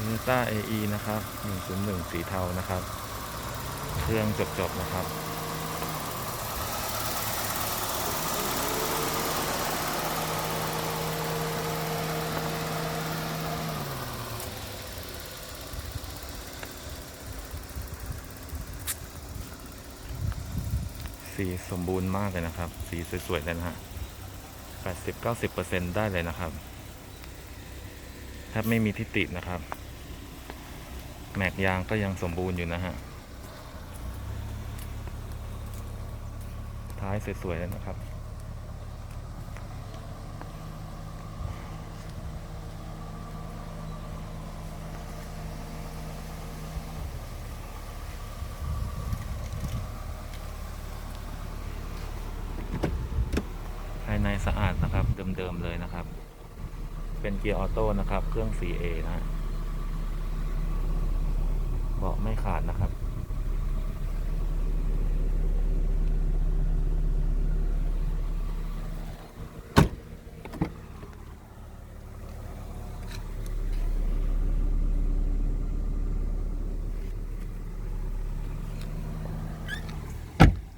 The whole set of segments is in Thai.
Toyota AE นะครับ101สีเทานะครับ เครื่องจบๆนะครับสีสมบูรณ์มากเลยนะครับ สีสวยๆเลยนะฮะ80-90%ได้เลยนะครับ แทบไม่มีทิฏฐินะครับ แม็กยางก็ยังสมบูรณ์อยู่นะฮะ ท้ายสวยๆเลยนะครับ ภายในสะอาดนะครับ เดิมๆเลยนะครับ เป็นเกียร์ออโต้นะครับ เครื่อง 4A นะฮะ เบาะไม่ขาดนะครับ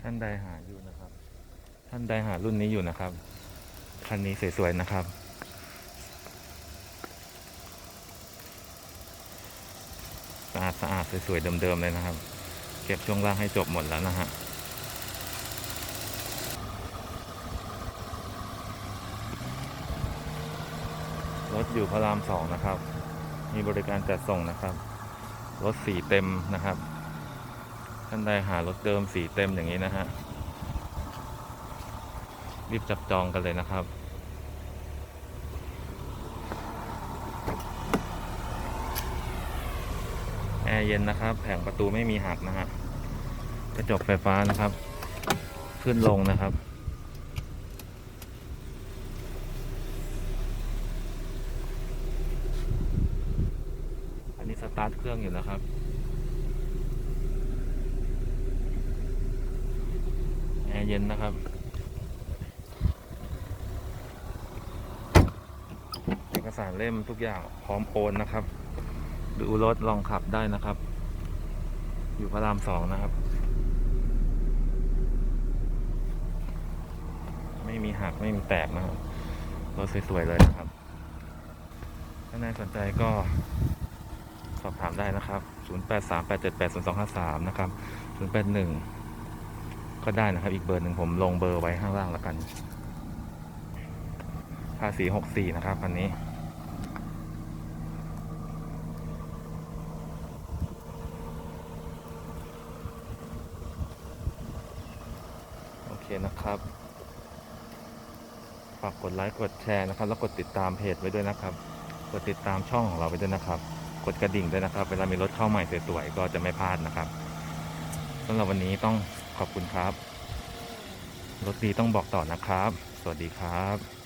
ท่านใดหาอยู่นะครับ ท่านใดหารุ่นนี้อยู่นะครับ คันนี้สวยๆนะครับ สะอาดสะอาดสวยๆเดิมๆเลยนะครับ เก็บช่วงล่างให้จบหมดแล้วนะฮะรถอยู่พระรามสองนะครับ มีบริการจัดส่งนะครับ รถสีเต็มนะครับ ท่านใดหารถเดิมสีเต็มอย่างนี้นะฮะ รีบจับจองกันเลยนะครับ ร์เย็นนะครับ แผงประตูไม่มีหักนะฮะกระจกไฟฟ้านะครับ ขึ้นลงนะครับอันนี้สตาร์ทเครื่องอยู่นะครับ แอร์เย็นนะครับ เอกสารเล่มทุกอย่างพร้อมโอนนะครับ ดูรถลองขับได้นะครับ อยู่พระรามสองนะครับ ไม่มีหักไม่มีแตกนะครับ รถสวยๆเลยนะครับ ถ้านายสนใจก็สอบถามได้นะครับ 0838780253 นะครับ 081 ก็ได้นะครับ อีกเบอร์หนึ่งผมลงเบอร์ไว้ข้างล่างแล้วกัน ภาษี 64 นะครับคันนี้ โอเค นะครับ ฝากกดไลค์กดแชร์นะครับ แล้วกดติดตามเพจไว้ด้วยนะครับ กดติดตามช่องของเราไว้ด้วยนะครับ กดกระดิ่งด้วยนะครับ เวลามีรถเข้าใหม่สวยๆก็จะไม่พลาดนะครับสำหรับวันนี้ต้องขอบคุณครับ รถดีต้องบอกต่อนะครับ สวัสดีครับ